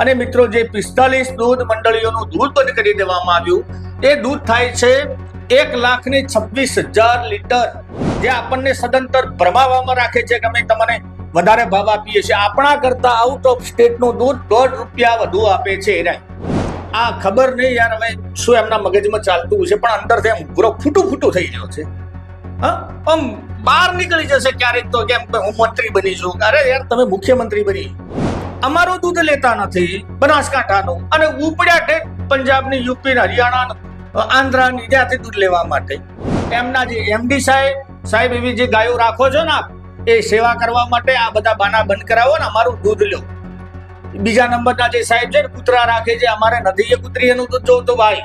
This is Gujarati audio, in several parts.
અને મિત્રો જે પિસ્તાલીસ દૂધ મંડળીઓનું દૂધ બંધ કરી દેવામાં આવ્યું, એ દૂધ થાય છે એક લાખ ને છવ્વીસ હજાર લીટર. જે આપણને સદંતર ભરમાવામાં રાખે છે કે અમે તમને વધારે ભાવ આપીએ છીએ. આપણા કરતા આઉટ ઓફ સ્ટેટનું દૂધ દોઢ રૂપિયા વધુ આપે છે એને. આ ખબર નહીં યાર હવે શું એમના મગજમાં ચાલતું છે પણ અંદરથી એમ પૂરો ફૂટું ફૂટું થઈ ગયો છે. હા? આમ બહાર નીકળી જશે ક્યારેક તો કેમ હું મંત્રી બની છું. અરે યાર, તમે મુખ્યમંત્રી બની. અમારું દૂધ લેતા નથી, બનાસકાંઠાનું. અને ઉપડ્યા છે પંજાબની યુપી હરિયાણા આંધ્રાની ત્યાંથી દૂધ લેવા માટે. એમના જે એમડી સાહેબ સાહેબ એવી જે ગાયો રાખો છો ને એ સેવા કરવા માટે આ બધા બાના બંધ કરાવો ને અમારું દૂધ લો. બીજા નંબરના જે સાહેબ છે ને કૂતરા રાખે છે, અમારે નથી એ કૂતરી એનું દૂધ જોવું તો ભાઈ.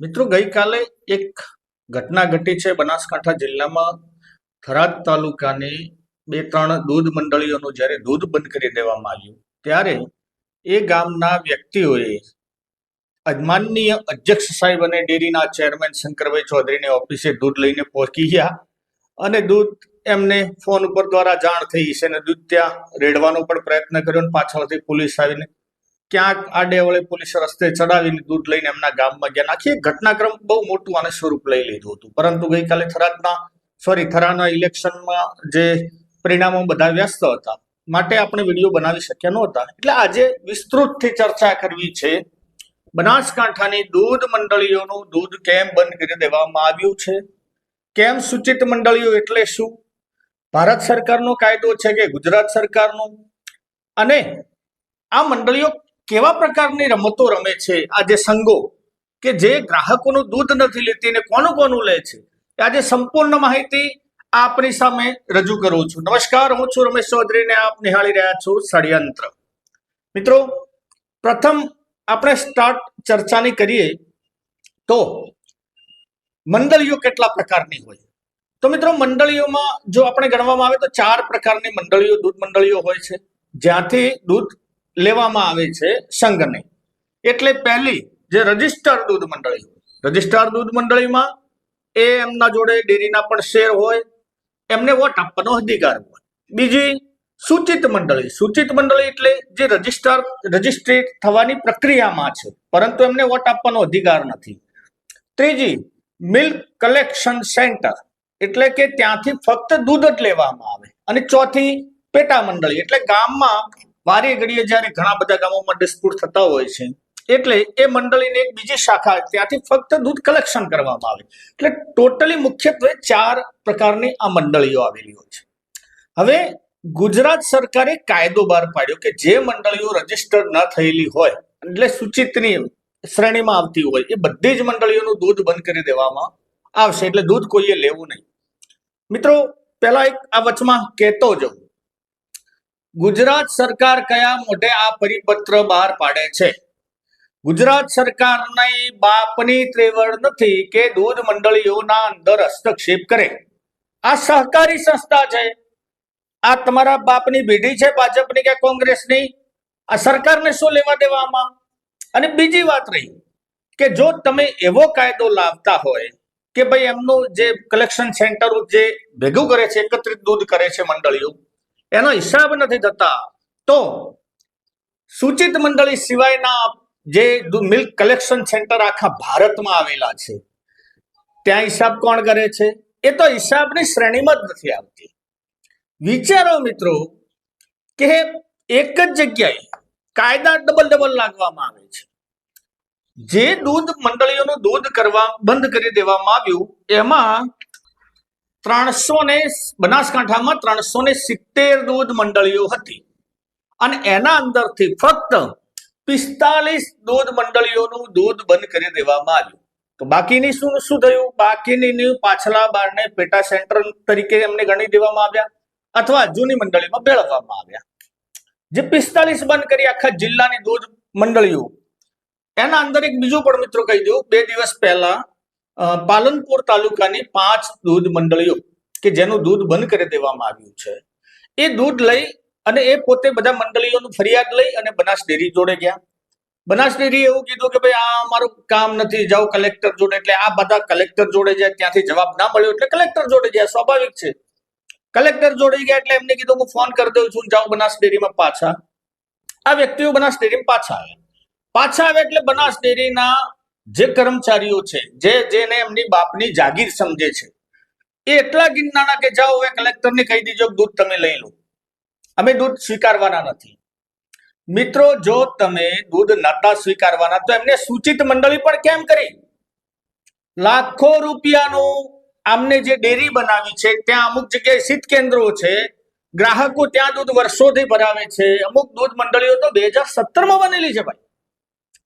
મિત્રો, ગઈકાલે એક ઘટના ઘટી છે બનાસકાંઠા જિલ્લામાં થરાદ તાલુકાની બે ત્રણ દૂધ મંડળીઓનું જ્યારે દૂધ બંધ કરી દેવામાં આવ્યું, ત્યારે એ ગામના વ્યક્તિઓએ અજમાનનીય અધ્યક્ષ સાહેબ અને ડેરીના ચેરમેન શંકરભાઈ ચૌધરીની ઓફિસે દૂધ લઈને પહોંચી ગયા અને દૂધ એમને ફોન ઉપર દ્વારા જાણ થઈ છે અને દૂધ ત્યાં રેડવાનો પણ પ્રયત્ન કર્યો અને પાછળથી પોલીસ આવીને ક્યાંક આડે વળે પોલીસ રસ્તે ચડાવીને દૂધ લઈને એમના ગામમાં ગયા. નાખી ઘટનાક્રમ બહુ મોટું આને સ્વરૂપ લઈ લીધું હતું. પરંતુ ગઈકાલે થરાદના સોરી થરાના ઇલેક્શનમાં જે પરિણામો બધા વ્યસ્ત હતા, માટે આપણે વીડિયો બનાવી શક્યા નહોતા. એટલે આજે વિસ્તૃતથી ચર્ચા કરવી છે. બનાસકાંઠાની દૂધ મંડળીઓનું દૂધ કેમ બંધ કરી દેવામાં આવ્યું છે? કેમ સૂચિત મંડળીઓ એટલે શું? ભારત સરકારનો કાયદો છે કે ગુજરાત સરકારનો? અને આ મંડળીઓ કેવા પ્રકારની રમતો રમે છે આ જે સંઘો? કે જે ગ્રાહકોનું દૂધ નથી લેતી ને કોનું કોનું લે છે? આજે સંપૂર્ણ માહિતી આપની સામે રજૂ કરું છું. નમસ્કાર, હું છું રમેશ ચૌધરી ને આપ નિહાળી રહ્યા છો ષડયંત્ર. મિત્રો, પ્રથમ આપણે સ્ટાર્ટ ચર્ચાની કરીએ તો મંડળીઓ કેટલા પ્રકારની હોય? તો મિત્રો, મંડળીઓમાં જો આપણે ગણવામાં આવે તો ચાર પ્રકારની મંડળીઓ, દૂધ મંડળીઓ હોય છે. જ્યાંથી દૂધ લેવામાં આવે છે સંઘને. એટલે પહેલી જે રજિસ્ટર દૂધ મંડળી રજિસ્ટર્ડ દૂધ મંડળીમાં એ એમના જોડે ડેરીના પણ શેર હોય. એમને વોટ આપવાનો અધિકાર હોય. બીજી સૂચિત મંડળી. સૂચિત મંડળી એટલે જે રજિસ્ટર રજિસ્ટ્રેટ થવાની પ્રક્રિયામાં છે. પરંતુ એમને વોટ આપવાનો અધિકાર નથી. ત્રીજી, મિલ્ક કલેક્શન સેન્ટર. એટલે કે ત્યાંથી ફક્ત દૂધ જ લેવામાં આવે. અને ચોથી, પેટા મંડળી. એટલે ગામમાં વારે ઘડીએ જ્યારે ઘણા બધા ગામોમાં ડિસ્પ્યુટ થતા હોય છે, એટલે એ મંડળીની એક બીજી શાખા ત્યાંથી ફક્ત દૂધ કલેક્શન કરવામાં આવે. એટલે ટોટલી મુખ્યત્વે ચાર પ્રકારની આ મંડળીઓ આવેલી હોય છે. હવે ગુજરાત સરકારે કાયદો બહાર પાડ્યો કે જે મંડળીઓ રજીસ્ટર્ડ ન થયેલી હોય, એટલે સૂચિતની શ્રેણીમાં આવતી હોય, એ બધી જ મંડળીઓનું દૂધ બંધ કરી દેવામાં આવશે. એટલે દૂધ કોઈએ લેવું નહીં. મિત્રો, પહેલા એક આ વચમાં કહેતો જાઉં. ગુજરાત સરકાર કયા મોઢે આ પરિપત્ર બહાર પાડે છે? ગુજરાત સરકારની બાપની ત્રેવડ નથી કે દૂધ મંડળીઓના અંદર હસ્તક્ષેપ કરે. આ સહકારી સંસ્થા છે. આ તમારા બાપની પેઢી છે ભાજપની કે કોંગ્રેસની? આ સરકારને શું લેવા દેવામાં? અને બીજી વાત રહી કે જો તમે એવો કાયદો લાવતા હોય કે ભાઈ એમનું જે કલેક્શન સેન્ટર જે ભેગું કરે છે, એકત્રિત દૂધ કરે છે મંડળીઓ એનો હિસાબ નથી થતા. તો સૂચિત મંડળી સિવાયના જે મિલ્ક કલેક્શન સેન્ટર આખા ભારતમાં આવેલા છે, ત્યાં હિસાબ કોણ કરે છે? એ તો હિસાબની શ્રેણીમાં જ નથી આવતી. વિચારો મિત્રો, કે એક જ જગ્યાએ કાયદા ડબલ ડબલ લાગવામાં આવે છે. જે દૂધ મંડળીઓનું દૂધ કરવા બંધ કરી દેવામાં આવ્યું, એમાં ત્રણસો ને બનાસકાંઠામાં ત્રણસો ને સિત્તેર દૂધ મંડળીઓ હતી. અને એના અંદરથી ફક્ત પિસ્તાલીસ દૂધ મંડળીઓનું દૂધ બંધ કરી દેવામાં આવ્યું. તો બાકીની શું શું થયું? બાકીની પાછલા બારને પેટા સેન્ટર તરીકે એમને ગણી દેવામાં આવ્યા અથવા જૂની મંડળીમાં ભેળવવામાં આવ્યા. જે પિસ્તાલીસ બંધ કરી આખા જિલ્લાની દૂધ મંડળીઓ. એના અંદર એક બીજું પણ મિત્રો કહી દઉં. બે દિવસ પહેલા પાલનપુર તાલુકાની પાંચ દૂધ મંડળીઓ કે જેનું દૂધ બંધ કરી દેવામાં આવ્યું છે. એ દૂધ લઈ અને એ પોતે બધા મંડળીઓનું ફરિયાદ લઈ અને બનાસ ડેરી જોડે ગયા. બનાસ ડેરીએ એવું કીધું કે ભાઈ, આ અમારું કામ નથી, જાઓ કલેક્ટર જોડે. એટલે આ બધા કલેક્ટર જોડે જાય ત્યાંથી જવાબ ના મળ્યો એટલે કલેક્ટર જોડે જાય સ્વાભાવિક છે. કલેક્ટર જોડે ગયા એટલે એમને કીધું, હું ફોન કરી દઉં છું, જાઓ બનાસ ડેરીમાં પાછા. આ વ્યક્તિઓ બનાસ ડેરીમાં પાછા આવ્યા. પાછા આવે એટલે બનાસ ડેરીના જે કર્મચારીઓ છે, જે જેને એમની બાપની જાગીર સમજે છે, એ એટલા ગિરનાના કે જાઓ, હવે કલેક્ટરને કહી દીજો દૂધ તમે લઈ લો. અમે દૂધ સ્વીકારવાના નથી. મિત્રો, જો તમે દૂધ નતા સ્વીકારવાના, તો એમને સૂચિત મંડળી પણ કેમ કરી? લાખો રૂપિયાનું આમને જે ડેરી બનાવી છે, ત્યાં અમુક જગ્યાએ શીત કેન્દ્રો છે, ગ્રાહકો ત્યાં દૂધ વર્ષોથી ભરાવે છે. અમુક દૂધ મંડળીઓ તો બે હજાર સત્તરમાં બનેલી છે ભાઈ.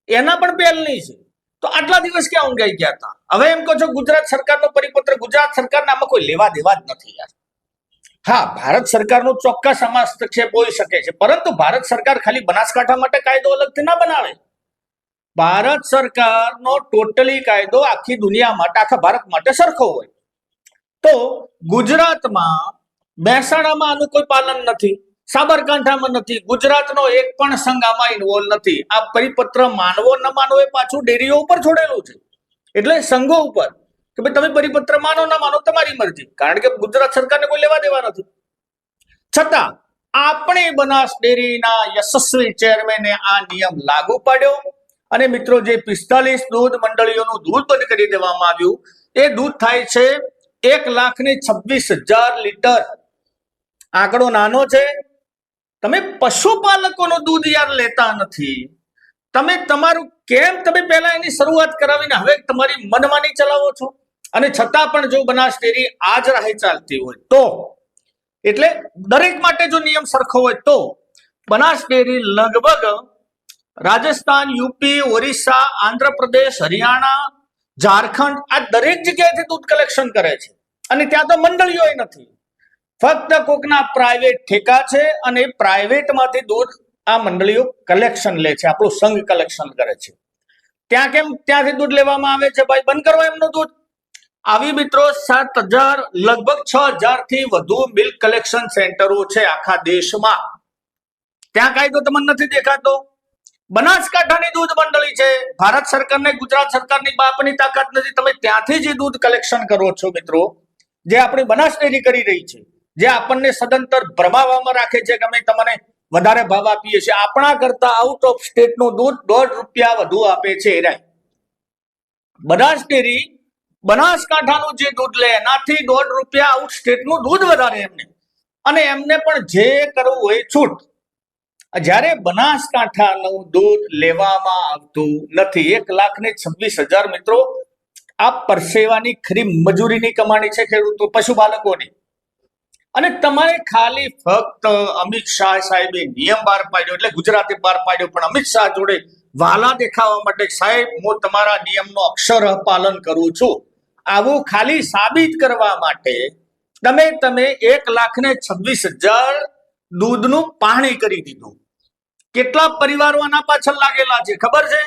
એના પણ પહેલની છે. તો આટલા દિવસ ક્યાં ઊંઘાઈ ગયા હતા હવે એમ કહો છો ગુજરાત સરકારનો પરિપત્ર, ગુજરાત સરકારના આમાં કોઈ લેવા દેવા જ નથી યાર. હા, ભારત સરકારનો ચોક્કસ આમાં હસ્તક્ષેપ હોઈ શકે છે, પરંતુ ભારત સરકાર ખાલી બનાસકાંઠા માટે કાયદો અલગથી ના બનાવે. ભારત સરકારનો ટોટલી કાયદો આખી દુનિયા માટે, આખા ભારત માટે સરખો હોય. તો ગુજરાતમાં મહેસાણામાં આનું કોઈ પાલન નથી. સાબરકાંઠામાં નથી, ગુજરાતનો એક પણ સંઘ આમાં ઇન્વોલ્વ નથી. આ પરિપત્ર માનવો ન માનવો એ પાછું ડેરીઓ ઉપર છોડેલું છે. એટલે સંઘો ઉપર કે ભાઈ તમે પરિપત્ર માનો ના માનો, તમારી મરજી. કારણ કે ગુજરાત સરકારને કોઈ લેવા દેવા નથી. છતાં આપણે બનાસ ડેરીના યશસ્વી ચેરમેને આ નિયમ લાગુ પાડ્યો અને મિત્રો જે પિસ્તાલીસ દૂધ મંડળીઓનું દૂધ બંધ કરી દેવામાં આવ્યું, એ દૂધ થાય છે એક લાખ ને છવ્વીસ હજાર લીટર. આંકડો નાનો છે તમે પશુપાલકોનું દૂધ યાર લેતા નથી. તમે તમારું કેમ તમે પહેલા એની શરૂઆત કરાવીને હવે તમારી મનમાની ચલાવો છો? અને છતાં પણ જો બનાસ ડેરી આ જ રાહે ચાલતી હોય તો? એટલે દરેક માટે જો નિયમ સરખો હોય તો? બનાસ ડેરી લગભગ રાજસ્થાન, યુપી, ઓરિસ્સા, આંધ્રપ્રદેશ, હરિયાણા, ઝારખંડ આ દરેક જગ્યાએથી દૂધ કલેક્શન કરે છે. અને ત્યાં તો મંડળીઓ નથી. ફક્ત કોકના પ્રાઇવેટ ઠેકા છે અને પ્રાઇવેટમાંથી દૂધ આ મંડળીઓ કલેક્શન લે છે, આપણું સંઘ કલેક્શન કરે છે. ત્યાં કેમ? ત્યાંથી દૂધ લેવામાં આવે છે ભાઈ, બંધ કરો એમનું દૂધ. આવી મિત્રો સાત હજાર, લગભગ છ હજારથી વધુ મિલ્ક કલેક્શન સેન્ટરો છે આખા દેશમાં. ત્યાં કાયદો તમને નથી દેખાતો. બનાસકાંઠાની દૂધ મંડળી છે, ભારત સરકારને, ગુજરાત સરકારની બાપની તાકાત નથી. તમે ત્યાંથી જે દૂધ કલેક્શન કરો છો મિત્રો, જે આપણી બનાસ ડેરી કરી રહી છે. જે આપણને સદંતર ભરમાવામાં રાખે છે કે અમે તમને વધારે ભાવ આપીએ છીએ. આપણા કરતા આઉટ ઓફ સ્ટેટનું દૂધ દોઢ રૂપિયા વધુ આપે છે એરાય બનાસ ડેરી બનાસકાંઠાનું જે દૂધ લે, એનાથી દોઢ રૂપિયા આઉટ સ્ટેટનું દૂધ વધારે એમને. અને એમને પણ જે કરવું હોય છૂટ. જ્યારે બનાસકાંઠાનું દૂધ લેવામાં આવતું નથી, એક લાખ ને છવ્વીસ હજાર મિત્રો આ પરસેવાની ખરી મજૂરીની કમાણી છે ખેડૂતો, પશુપાલકોની. અને તમારે ખાલી ફક્ત અમિત શાહ સાહેબે નિયમ બહાર પાડ્યો એટલે ગુજરાતે બહાર પાડ્યો, પણ અમિત શાહ જોડે વાલા દેખાવા માટે સાહેબ, હું તમારા નિયમનો અક્ષર પાલન કરું છું. આવું ખાલી સાબિત કરવા માટે તમે તમે એક લાખ ને છવ્વીસ હજાર દૂધનું પાણી કરી દીધું. કેટલા પરિવારો આના પાછળ લાગેલા છે, ખબર છે?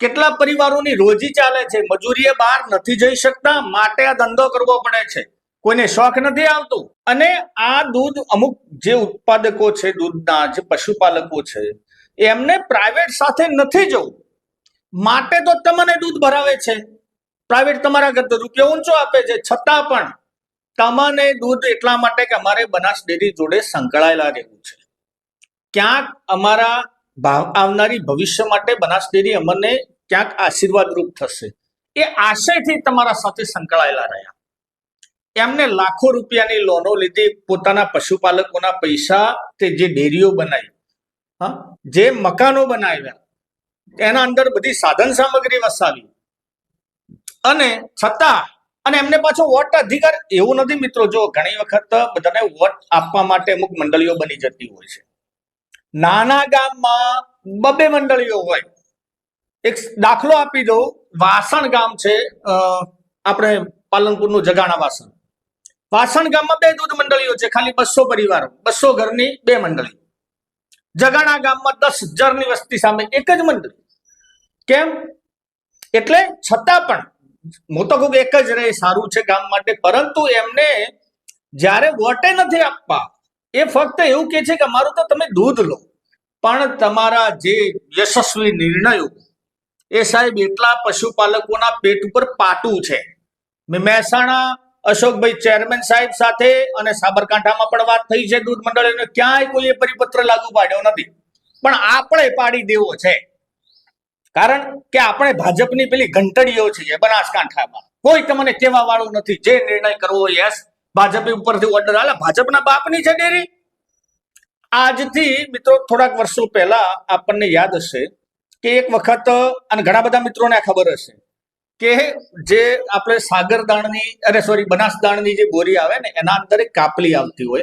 કેટલા પરિવારોની રોજી ચાલે છે? મજૂરીએ બહાર નથી જઈ શકતા, માટે આ ધંધો કરવો પડે છે. કોઈને શોખ નથી આવતું? અને આ દૂધ અમુક જે ઉત્પાદકો છે, દૂધના જે પશુપાલકો છે, એમને પ્રાઇવેટ સાથે નથી જવું. માટે તો તમને દૂધ ભરાવે છે. પ્રાઇવેટ તમારા કરતા રૂપિયો ઊંચો આપે છે. છતાં પણ તમને દૂધ એટલા માટે કે અમારે બનાસ ડેરી જોડે સંકળાયેલા રહેવું છે. ક્યાંક અમારા ભાવ આવનારી ભવિષ્ય માટે બનાસ ડેરી અમને ક્યાંક આશીર્વાદરૂપ થશે. એ આશયથી તમારા સાથે સંકળાયેલા રહ્યા. એમને લાખો રૂપિયાની લોનો લીધી પોતાના પશુપાલકોના પૈસા તે જે ડેરીઓ બનાવી, હા, જે મકાનો બનાવ્યા, એના અંદર બધી સાધન સામગ્રી વસાવી. અને છતાં, અને એમને પાછો વોટ અધિકાર એવું નથી મિત્રો, જો ઘણી વખત બધાને વોટ આપવા માટે અમુક મંડળીઓ બની જતી હોય છે. નાના ગામમાં બબે મંડળીઓ હોય. એક દાખલો આપી દઉં. વાસણ ગામ છે આપણે પાલનપુરનું જગાણા વાસણ. વાસણ ગામમાં બે દૂધ મંડળીઓ છે, ખાલી બસો પરિવારો, બસો ઘરની બે મંડળી. જગાણા ગામમાં દસ હજારની વસ્તી સામે એક જ મંડળી. કેમ? એટલે છતાં પણ, હું તો કહું એક જ રહે, સારું છે ગામ માટે, પરંતુ એમને જ્યારે વોટે નથી આપવા, એ ફક્ત એવું કે છે કે અમારું તો તમે દૂધ લો. પણ તમારા જે યશસ્વી નિર્ણયો, એ સાહેબ એટલા પશુપાલકોના પેટ ઉપર પાટું છે. મહેસાણા અશોકભાઈ ચેરમેન સાહેબ સાથે અને સાબરકાંઠામાં પણ વાત થઈ છે. દૂધ મંડળીને ક્યાંય કોઈએ પરિપત્ર લાગુ પાડ્યો નથી. પણ આપણે પાડી દેવો છે. કારણ કે આપણે ભાજપની પેલી ઘંટડીઓ છીએ બનાસકાંઠામાં. કોઈ તમને કહેવા વાળું નથી. જે નિર્ણય કરવો યસ ભાજપ ઉપરથી ઓર્ડર આલે. ભાજપના બાપની છે ડેરી. આજથી મિત્રો થોડાક વર્ષો પહેલા આપણને યાદ હશે કે એક વખત, અને ઘણા બધા મિત્રોને ખબર હશે કે જે આપણે સાગરદાણની અરે સોરી બનાસદાણની જે બોરી આવે ને, એના અંદર એક કાપલી આવતી હોય.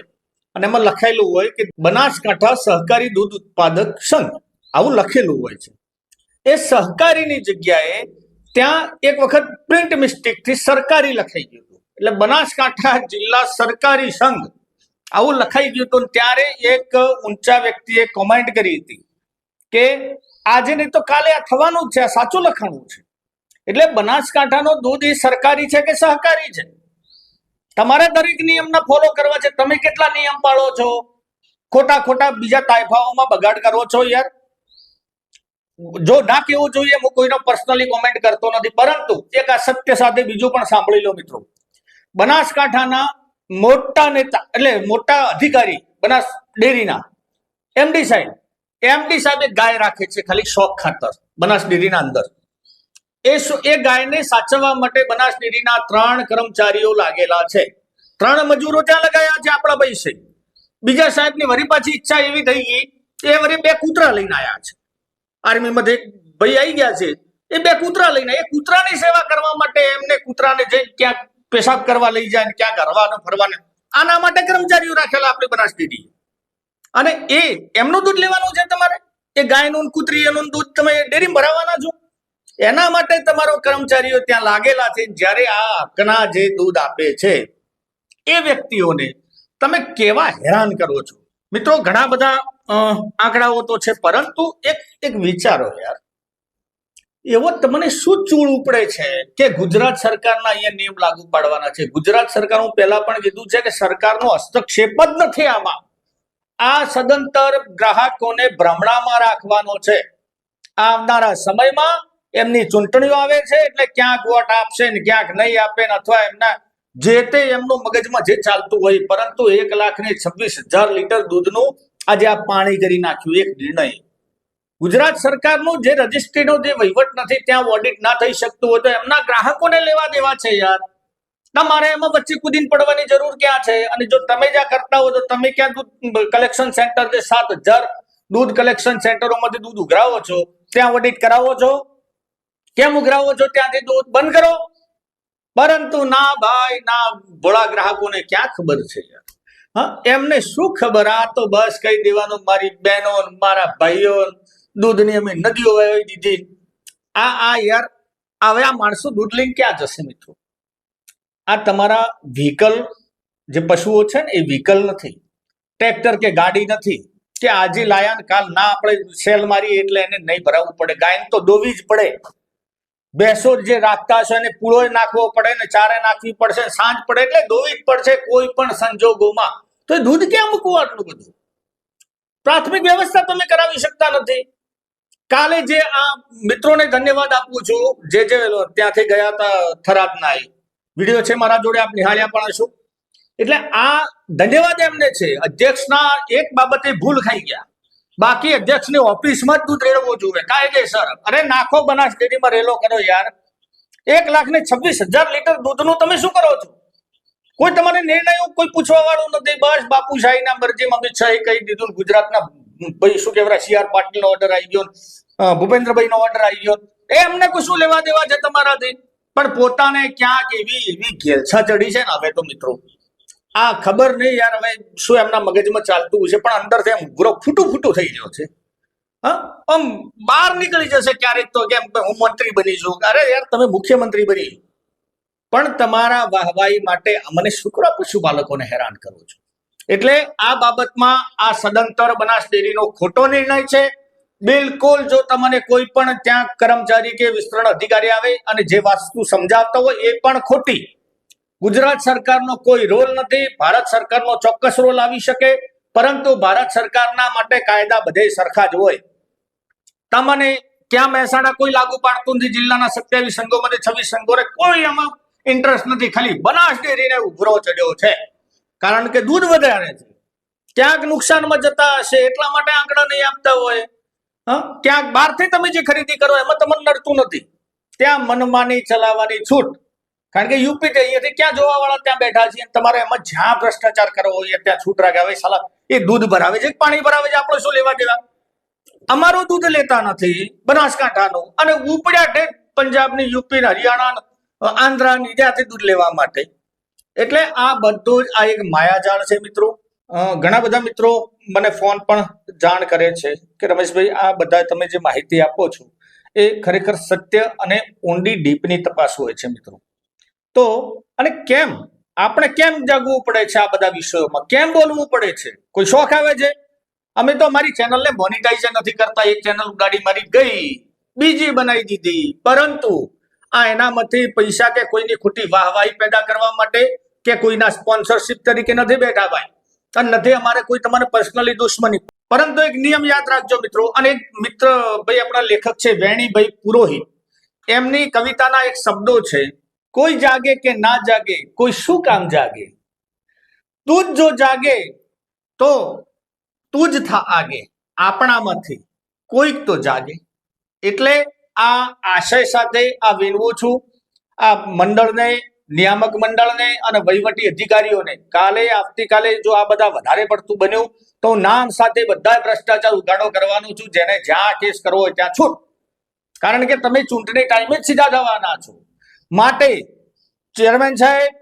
અને એમાં લખાયેલું હોય કે બનાસકાંઠા સહકારી દૂધ ઉત્પાદક સંઘ. આવું લખેલું હોય છે. એ સહકારીની જગ્યાએ ત્યાં એક વખત પ્રિન્ટ મિસ્ટેકથી સરકારી લખાઈ ગયું હતું. એટલે બનાસકાંઠા જિલ્લા સરકારી સંઘ. આવું લખાઈ ગયું હતું ત્યારે એક ઊંચા વ્યક્તિએ કોમેન્ટ કરી હતી કે આજે નહીં તો કાલે આ થવાનું જ છે, આ સાચું લખાણું છે. એટલે બનાસકાંઠાનો દૂધ એ સરકારી છે કે સહકારી છે? તમારે દરેક નિયમના ફોલો કરવા છે. તમે કેટલા નિયમ પાળો છો? ખોટા ખોટા બીજા તાયફાઓમાં બગાડ કરો છો યાર. જો ના કેવું જોઈએ, હું કોઈનો પર્સનલી કોમેન્ટ કરતો નથી. પરંતુ એક આ સત્ય સાથે બીજું પણ સાંભળી લો મિત્રો. બનાસકાંઠાના મોટા નેતા, એટલે મોટા અધિકારી, બનાસ ડેરીના, એમડી સાહેબ. એમડી સાહેબ ગાય રાખે છે ખાલી શોખ ખાતર, બનાસ ડેરીના અંદર. એ ગાયને સાચવવા માટે બનાસ ત્રણ કર્મચારીઓ લાગેલા છે. ત્રણ મજૂરો ત્યાં લગાયા છે આપણા પૈસે. બીજા સાહેબની વરી પાછી ઈચ્છા એવી થઈ ગઈ એ વરી બે કૂતરા લઈને આવ્યા છે. આર્મીમાં ભાઈ આવી ગયા છે. એ બે કૂતરા લઈને એ કૂતરાની સેવા કરવા માટે એમને કૂતરાને જઈ ક્યાંક પેશાબ કરવા લઈ જાય ને ક્યાંક હરવાનું ફરવાને આના માટે કર્મચારીઓ રાખેલા આપણે બનાસ અને એ, એમનું દૂધ લેવાનું છે તમારે? એ ગાયનું ને કૂતરી એનું દૂધ તમે ડેરી ભરાવાના છો? એના માટે તમારો કર્મચારીઓ ત્યાં લાગેલા છે. જ્યારે આ હકના જે દૂધ આપે છે, એ વ્યક્તિઓને તમે કેવા હેરાન કરો છો? મિત્રો, ઘણા બધા આંકડાઓ તો છે, પરંતુ એક એક વિચારો યાર. એવો તમને શું ચૂળ ઉપડે છે કે ગુજરાત સરકારના અહીંયા નિયમ લાગુ પાડવાના છે? ગુજરાત સરકાર, હું પહેલા પણ કીધું છે કે સરકારનો હસ્તક્ષેપ જ નથી આમાં. આ સદંતર ગ્રાહકોને ભ્રમણામાં રાખવાનો છે. આવનારા સમયમાં એમની ચૂંટણીઓ આવે છે એટલે ક્યાંક વોટ આપશે ને ક્યાંક નહીં આપે ને અથવા એમના જે તે એમનું મગજમાં જે ચાલતું હોય. પરંતુ એક લાખ ને છવ્વીસ હજાર લીટર દૂધનું આજે આ પાણી કરી નાખ્યું, એક નિર્ણય. ગુજરાત સરકારનું જે રજિસ્ટ્રીનો જે વહીવટ નથી, ત્યાં ઓડિટ ના થઈ શકતું હોય તો એમના ગ્રાહકોને લેવા દેવા છે યાર. તમારે એમાં વચ્ચે કુદીન પડવાની જરૂર ક્યાં છે? અને જો તમે જ્યાં કરતા હો તો તમે ક્યાં દૂધ કલેક્શન સેન્ટર જે સાત હજાર દૂધ કલેક્શન સેન્ટરોમાંથી દૂધ ઉઘરાવો છો? ત્યાં ઓડિટ કરાવો છો? કેમ ઉઘરાવો છો? ત્યાંથી દૂધ બંધ કરો. પરંતુ ના ભાઈ, ના ભોળા ગ્રાહકોને ક્યાં ખબર છે એમને શું ખબર? આ તો બસ કહી દેવાનું, મારી બહેનો મારા ભાઈઓ દૂધની અમે નદીઓ વહેવી દીધી. આ આ યાર, હવે આ માણસો દૂધ લઈને ક્યાં જશે મિત્રો? આ તમારા વ્હીકલ જે પશુઓ છે ને, એ વ્હીકલ નથી. ટ્રેક્ટર કે ગાડી નથી. કે આજે લાયા કાલ ના આપણે સેલ મારીએ એટલે એને નહીં ભરાવવું પડે. ગાયને તો દોવી જ પડે. ભેંસો જે રાખતા હશે એને પૂળો નાખવો પડે ને ચારે નાખવી પડશે, સાંજ પડે એટલે દોવી પડશે કોઈ પણ સંજોગોમાં. તો એ દૂધ ક્યાં મૂકવું આટલું બધું? પ્રાથમિક વ્યવસ્થા તમે કરાવી શકતા નથી. કાલે જે આ મિત્રોને ધન્યવાદ આપું છું, જે જે ત્યાંથી ગયા હતા થરાદના વીડિયો છે મારા જોડે, આપ નિહાળ્યા પણ હશો. એટલે આ ધન્યવાદ એમને છે. અધ્યક્ષના એક બાબતે ભૂલ ખાઈ ગયા. બાકી અધ્યક્ષની ઓફિસમાં જ દૂધ રેડવું જોઈએ કાયદેસર. અરે નાખો બનાસ ડેરીમાં રેલો કરો યાર. એક લાખ ને છવ્વીસ હજાર લીટર દૂધનું તમે શું કરો છો? કોઈ તમારે નિર્ણય કોઈ પૂછવા વાળું નથી. બસ બાપુશાહીના મરજીમાં અમિત શાહે કહી દીધું ને ગુજરાતના ભાઈ શું કહેવાય સી આર પાટીલનો ઓર્ડર આવી ગયો ભૂપેન્દ્રભાઈ નો ઓર્ડર આવી ગયો એ એમને કોઈ શું લેવા દેવા છે તમારાથી? પણ પોતાને ક્યાંક એવી એવી ઘેલછા ચડી છે ને, હવે તો મિત્રો. આ ખબર નહીં યાર, હવે શું એમના મગજમાં ચાલતું હશે, પણ અંદરથી એમ ઉગ્ર ફૂટું ફૂટું થઈ રહ્યો છે. હા? આમ બહાર નીકળી જશે ક્યારેક તો કેમ હું મંત્રી બની છું. અરે યાર, તમે મુખ્યમંત્રી બની. પણ તમારા વાહવાઈ માટે મને શુક્ર પશુપાલકોને હેરાન કરો છો. એટલે આ બાબતમાં આ સદંતર બનાસ ડેરીનો ખોટો નિર્ણય છે. બિલકુલ જો તમને કોઈ પણ ત્યાં કર્મચારી કે વિસ્તરણ અધિકારી આવે અને જે વાસ્તુ સમજાવતા હોય એ પણ ખોટી. ગુજરાત સરકારનો કોઈ રોલ નથી, ભારત સરકારનો ચોક્કસ રોલ આવી શકે, પરંતુ ભારત સરકારના માટે કાયદા બધે સરખા જ હોય. તમને ક્યાં મહેસાણા કોઈ લાગુ પાડતું નથી, જિલ્લાના સત્યાવીસ સંઘોમાંથી છવ્વીસ સંઘોને કોઈ એમાં ઇન્ટરેસ્ટ નથી. ખાલી બનાસ ડેરીને ઉભરો ચડ્યો છે. કારણ કે દૂધ વધારે છે. ક્યાંક નુકસાનમાં જતા હશે, એટલા માટે આંકડા નહીં આપતા હોય. ક્યાંક બહારથી તમે જે ખરીદી કરો, એમાં તમને નડતું નથી. ત્યાં મનમાની ચલાવવાની છૂટ. કારણ કે યુપી અહીંયાથી ક્યાં જોવા વાળા ત્યાં બેઠા છે તમારે એમાં જ્યાં ભ્રષ્ટાચાર કરવો હોય ત્યાં છૂટ હોય સાલા, એ દૂધ ભરાવે છે પાણી ભરાવે છે? આપણે શું લેવા દેવા? અમારું દૂધ લેતા નથી, બનાસકાંઠાનું. અને ઉપડ્યા ઠેઠ પંજાબની યુપી હરિયાણા આંધ્રાની ત્યાંથી દૂધ લેવા માટે. એટલે આ બધું જ આ એક માયાજાળ છે મિત્રો. ઘણા બધા મિત્રો મને ફોન પણ જાણ કરે છે કે રમેશભાઈ, આ બધા તમે જે માહિતી આપો છો, એ ખરેખર સત્ય અને ઊંડી ડીપની તપાસ હોય છે મિત્રો. તો અને કેમ? આપણે કેમ જાગવું પડે છે આ બધા વિષયોમાં? કેમ બોલવું પડે છે? કોઈ શોખ આવે છે? અમે તો અમારી ચેનલને મોનિટાઇઝ નથી કરતા. એક ચેનલ ગાડી મારી ગઈ, બીજી બનાવી દીધી. પરંતુ આ એનામાંથી પૈસા કે કોઈની ખોટી વાહવાહી પેદા કરવા માટે કે કોઈના સ્પોન્સરશિપ તરીકે નથી બેઠા ભાઈ. અને નથી અમારે કોઈ તમારે પર્સનલી દુશ્મની. પરંતુ એક નિયમ યાદ રાખજો મિત્રો. અને એક મિત્ર ભાઈ આપણા લેખક છે, વેણીભાઈ પુરોહિત. એમની કવિતાના એક શબ્દો છે કોઈ જાગે કે ના જાગે, કોઈ શું કામ જાગે? તું જ જો જાગે તો તું જ થા આગે, આપણામાંથી કોઈક તો જાગે. એટલે આ આશય સાથે આ વિનવું છું. આ મંડળને, નિયામક મંડળને અને વહીવટી અધિકારીઓને કાલે, આવતીકાલે જો આ બધા વધારે પડતું બન્યું, તો નામ સાથે બધા ભ્રષ્ટાચાર ઉઘાડો કરવાનું છું. જેને જ્યાં કેસ કરવો હોય ત્યાં છૂટ. કારણ કે તમે ચૂંટણી ટાઈમે જ સીધા થવાના છો. માટે ચેરમેન સાહેબ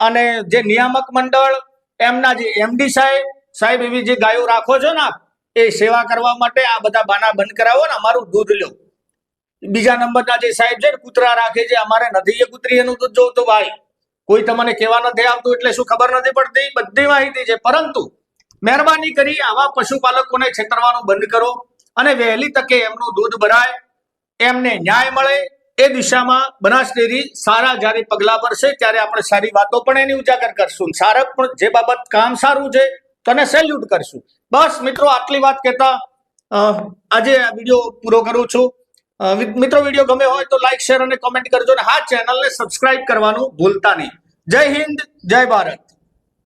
અને જે નિયામક મંડળ, એમના જે એમડી સાહેબ સાહેબ, એવી જે ગાયો રાખો છો ને એ સેવા કરવા માટે આ બધા બાના બંધ કરાવો ને અમારું દૂધ લો. બીજા નંબરના જે સાહેબ છે ને, કૂતરા રાખે છે, અમારે નથી એ કૂતરી એનું દૂધ જોતું ભાઈ. કોઈ તમને કહેવા નથી આવતું એટલે શું ખબર નથી પડતી? બધી માહિતી છે. પરંતુ મહેરબાની કરી આવા પશુપાલકોને છેતરવાનું બંધ કરો અને વહેલી તકે એમનું દૂધ ભરાય, એમને ન્યાય મળે એ દિશામાં બનાસ ડેરી સારા જ્યારે પગલા ભરશે ત્યારે આપણે સારી વાતો પણ એની ઉજાગર કરશું સારા પણ જે બાબત કામ સારું છે તને સેલ્યુટ કરશું. બસ મિત્રો, આટલી વાત કહેતા આજે આ વીડિયો પૂરો કરું છું. મિત્રો, વીડિયો ગમે હોય તો લાઈક શેર અને કોમેન્ટ કરજો અને હા ચેનલને સબસ્ક્રાઇબ કરવાનું ભૂલતા નહીં. જય હિન્દ, જય ભારત.